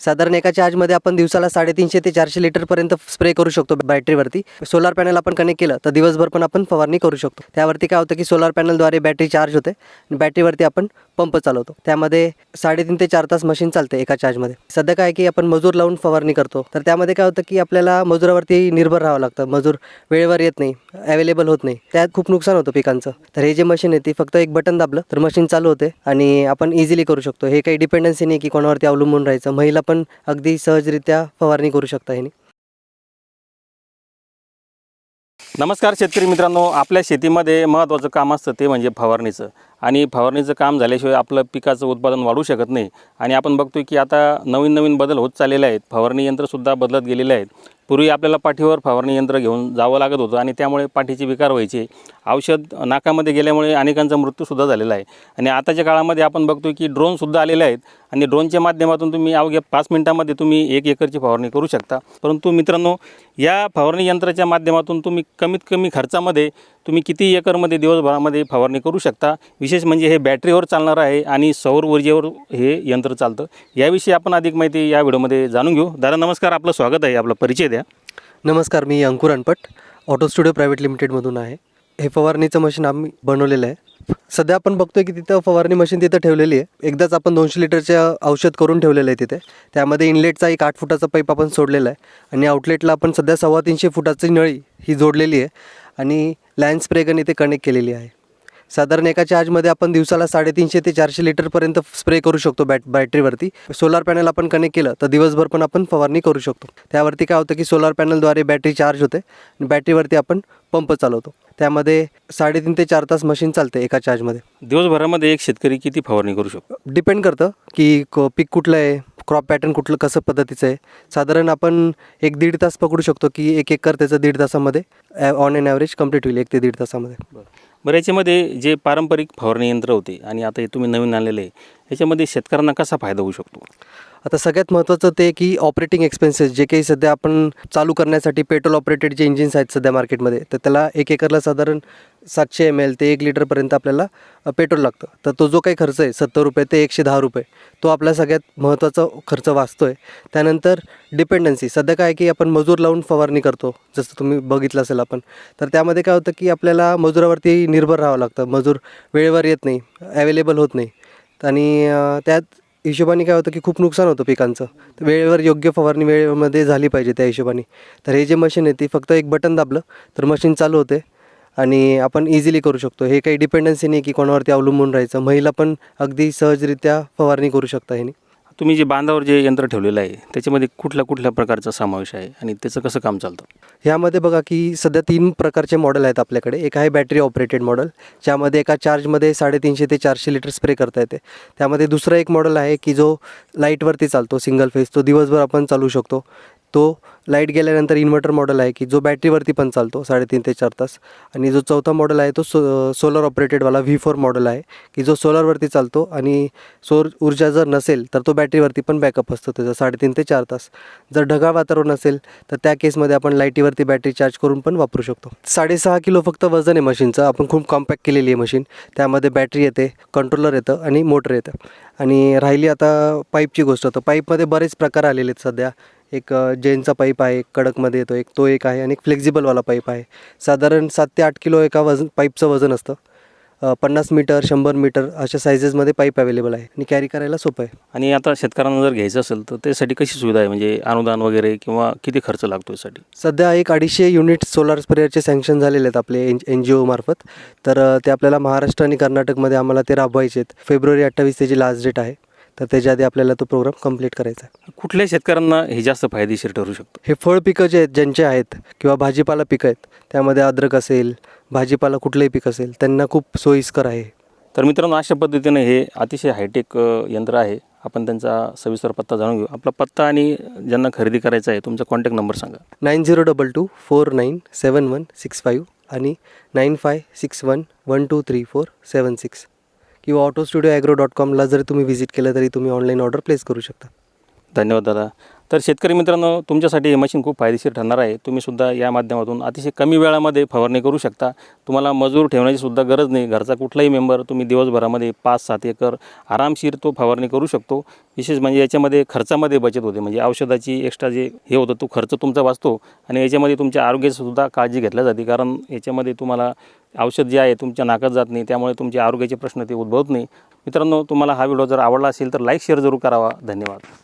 साधारण एका चार्जमध्ये आपण दिवसाला साडेतीनशे ते चारशे लिटरपर्यंत स्प्रे करू शकतो बॅटरीवरती सोलार पॅनल आपण कनेक्ट केलं तर दिवसभर पण आपण फवारणी करू शकतो. त्यावरती काय होतं की सोलार पॅनलद्वारे बॅटरी चार्ज होते. आणि बॅटरीवरती आपण पंप चालवतो. त्यामध्ये साडेतीन ते चार तास मशीन चालते एका चार्जमध्ये सध्या काय आहे की आपण मजूर लावून फवारणी करतो. तर त्यामध्ये काय होतं की आपल्याला मजुरावरती निर्भर राहावं लागतं. मजूर वेळेवर येत नाही अवेलेबल होत नाही. त्यात खूप नुकसान होतं पिकांचं. तर हे जे मशीन आहे ती फक्त एक बटन दाबलं तर मशीन चालू होते आणि आपण इझिली करू शकतो. हे काही डिपेंडन्सी नाही की कोणावरती अवलंबून राहायचं. महिला पण अगदी सहजरित्या फवारणी करू शकता ह्याने. नमस्कार शेतकरी मित्रांनो आपल्या शेतीमध्ये महत्त्वाचं काम असतं ते म्हणजे फवारणीचं. आणि फवारणीचं काम झाल्याशिवाय आपलं पिकाचं उत्पादन वाढू शकत नाही. आणि आपण बघतोय की आता नवीन नवीन बदल होत चाललेले आहेत. फवारणी यंत्रसुद्धा बदलत गेलेले आहेत. पूर्वी आपल्याला पाठीवर फवारणी यंत्र घेऊन जावं लागत होतं आणि त्यामुळे पाठीचे विकार व्हायचे. औषध नाकामध्ये गेल्यामुळे अनेकांचा मृत्यूसुद्धा झालेला आहे. आणि आताच्या काळामध्ये आपण बघतो की ड्रोनसुद्धा आलेले आहेत आणि ड्रोनच्या माध्यमातून तुम्ही अवघ्या पाच मिनटामध्ये तुम्ही एक एकरची फवारणी करू शकता. परंतु मित्रांनो या फवारणी यंत्राच्या माध्यमातून तुम्ही कमीत कमी खर्चामध्ये तुम्ही किती एकरमध्ये दिवसभरामध्ये फवारणी करू शकता? विशेष म्हणजे हे बॅटरीवर चालणार आहे आणि सौर ऊर्जेवर हे यंत्र चालतं. याविषयी आपण अधिक माहिती या व्हिडिओमध्ये जाणून घेऊ. दादा नमस्कार. आपलं स्वागत आहे. आपला परिचय द्या. नमस्कार मी Ankur Anpat auto studio private लिमिटेडमधून आहे. हे फवारणीचं मशीन आम्ही बनवलेलं आहे. सध्या आपण बघतोय की तिथं फवारणी मशीन तिथं ठेवलेली आहे. एकदाच आपण दोनशे लिटरचं औषध करून ठेवलेलं आहे तिथे. त्यामध्ये इनलेटचा एक आठ फुटाचा पाईप आपण सोडलेला आहे. आणि आउटलेटला आपण सध्या सव्वा तीनशे फुटाची नळी ही जोडलेली आहे. आणि लँड स्प्रेगन इथे कनेक्ट केलेली आहे. साधारण एका चार्जमध्ये आपण दिवसाला साडेतीनशे ते चारशे लिटरपर्यंत स्प्रे करू शकतो बॅट बॅटरीवरती. सोलार पॅनल आपण कनेक्ट केलं तर दिवसभर पण आपण फवारणी करू शकतो. त्यावरती काय होतं की सोलार पॅनलद्वारे बॅटरी चार्ज होते आणि बॅटरीवरती आपण पंप चालवतो. त्यामध्ये साडेतीन ते चार तास मशीन चालते एका चार्जमध्ये दिवसभरामध्ये एक शेतकरी किती फवारणी करू शकतो? डिपेंड करतं की क पीक कुठलं आहे क्रॉप पॅटर्न कुठलं कसं पद्धतीचं आहे? साधारण आपण एक दीड तास पकडू शकतो की एक एकर त्याचं दीड तासामध्ये ऑन एन ॲव्हरेज कंप्लीट होईल एक ते दीड तासामध्ये. बरं याच्यामध्ये जे पारंपरिक फवारणी यंत्र होते आणि आता हे तुम्ही नवीन आणलेले आहे याच्यामध्ये शेतकऱ्यांना कसा फायदा होऊ शकतो? आता सगळ्यात महत्त्वाचं ते की ऑपरेटिंग एक्सपेन्सेस जे काही सध्या आपण चालू करण्यासाठी पेट्रोल ऑपरेटेड जे इंजिन्स आहेत सध्या मार्केटमध्ये तर त्याला एक एकरला साधारण सातशे एम एल ते एक लिटरपर्यंत आपल्याला पेट्रोल लागतं. तर तो जो काही खर्च आहे सत्तर रुपये ते एकशे दहा रुपये तो आपला सगळ्यात महत्त्वाचा खर्च वाचतो आहे त्यानंतर डिपेंडन्सी सध्या काय आहे की आपण मजूर लावून फवारणी करतो जसं तुम्ही बघितलं असेल आपण तर त्यामध्ये काय होतं की आपल्याला मजुरावरती निर्भर राहावं लागतं. मजूर वेळेवर येत नाही अवेलेबल होत नाही. आणि त्यात हिशोबाने काय होतं की खूप नुकसान होतं पिकांचं. तर वेळेवर योग्य फवारणी वेळेमध्ये झाली पाहिजे त्या हिशोबाने. तर हे जे मशीन आहे ती फक्त एक बटन दाबलं तर मशीन चालू होते. आणि आपण इझिली करू शकतो. हे काही डिपेंडन्सी नाही की कोणावरती अवलंबून राहायचं. महिला पण अगदी सहजरित्या फवारणी करू शकता ह्यानी. तुम्ही जे बांधावर जे यंत्र ठेवलेलं आहे त्याच्यामध्ये कुठल्या कुठल्या प्रकारचा समावेश आहे आणि त्याचं कसं काम चालतं? ह्यामध्ये बघा की सध्या तीन प्रकारचे मॉडेल आहेत आपल्याकडे. एक आहे बॅटरी ऑपरेटेड मॉडेल ज्यामध्ये एका चार्जमध्ये साडेतीनशे ते चारशे लिटर स्प्रे करता येते. त्यामध्ये दुसरं एक मॉडेल आहे की जो लाईटवरती चालतो सिंगल फेज तो दिवसभर आपण चालू शकतो. तो लाइट गेल्यानंतर इन्व्हर्टर मॉडेल आहे की जो बॅटरीवरती पण चालतो साडेतीन ते चार तास. आणि जो चौथा मॉडेल आहे तो सो सोलर ऑपरेटेडवाला व्ही फोर मॉडेल आहे की जो सोलरवरती चालतो आणि सौर ऊर्जा जर नसेल तर तो बॅटरीवरती पण बॅकअप असतो त्याचा साडेतीन ते चार तास. जर ढगाळ वातावरण असेल तर त्या केसमध्ये आपण लाईटीवरती बॅटरी चार्ज करून पण वापरू शकतो. साडेसहा किलो फक्त वजन आहे मशीनचं आपण खूप कॉम्पॅक्ट केलेली आहे मशीन. त्यामध्ये बॅटरी येते कंट्रोलर येतं आणि मोटर येतं. आणि राहिली आता पाईपची गोष्ट तर पाईपमध्ये बरेच प्रकार आलेले आहेत सध्या. एक जेनचा पाईप आहे कडकमध्ये येतो एक तो एक आहे आणि एक फ्लेक्झिबलवाला पाईप आहे. साधारण सात ते आठ किलो एका वजन पाईपचं वजन असतं. पन्नास मीटर शंभर मीटर अशा सायझेसमध्ये पाईप अवेलेबल आहे आणि कॅरी करायला सोपं आहे. आणि आता शेतकऱ्यांना जर घ्यायचं असेल तर त्यासाठी कशी सुविधा आहे? म्हणजे अनुदान वगैरे किंवा किती खर्च लागतो यासाठी? सध्या एक अडीचशे युनिट सोलार स्प्रेअरचे सँक्शन झालेले आहेत आपले एन एन जी ओमार्फत तर अ, ते आपल्याला महाराष्ट्र आणि कर्नाटकमध्ये आम्हाला ते राबवायचे आहेत. फेब्रुवारी अठ्ठावीस त्याची लास्ट डेट आहे. तर त्याच्या आधी आपल्याला तो प्रोग्राम कंप्लीट करायचा आहे. कुठल्या शेतकऱ्यांना हे जास्त फायदेशीर ठरू शकतं? हे फळ पिकं जे आहेत ज्यांचे आहेत किंवा भाजीपाला पिकं आहेत त्यामध्ये अद्रक असेल भाजीपाला कुठलंही पीक असेल त्यांना खूप सोयीस्कर आहे. तर मित्रांनो अशा पद्धतीने हे अतिशय हायटेक अ, यंत्र आहे. आपण त्यांचा सविस्तर पत्ता जाणून घेऊ. आपला पत्ता आणि ज्यांना खरेदी करायचा आहे तुमचा कॉन्टॅक्ट नंबर सांगा. Nine zero double two four nine seven one six five आणि nine five six one one two three four seven six. किंवा ऑटो स्टुडिओ ॲग्रो डॉट कॉमला जर तुम्ही व्हिजिट केलं तरी तुम्ही ऑनलाईन ऑर्डर प्लेस करू शकता. धन्यवाद दादा. तर शेतकरी मित्रांनो तुमच्यासाठी हे मशीन खूप फायदेशीर ठरणार आहे. तुम्ही सुद्धा या माध्यमातून अतिशय कमी वेळामध्ये फवारणी करू शकता. तुम्हाला मजूर ठेवण्याची सुद्धा गरज नाही. घरचा कुठलाही मेंबर तुम्ही दिवसभरामध्ये पाच सात एकर आरामशीर तो फवारणी करू शकतो. विशेष म्हणजे याच्यामध्ये खर्चामध्ये बचत होते. म्हणजे औषधाची एक्स्ट्रा जे हे होतं तो खर्च तुमचा वाचतो आणि याच्यामध्ये तुमच्या आरोग्याचीसुद्धा काळजी घेतल्या जाते. कारण याच्यामध्ये तुम्हाला औषध जे आहे तुमच्या नाकात जात नाही त्यामुळे तुमचे आरोग्याचे प्रश्न ते उद्भवत नाही. मित्रांनो तुम्हाला हा व्हिडिओ जर आवडला असेल तर लाईक शेअर जरूर करावा. धन्यवाद.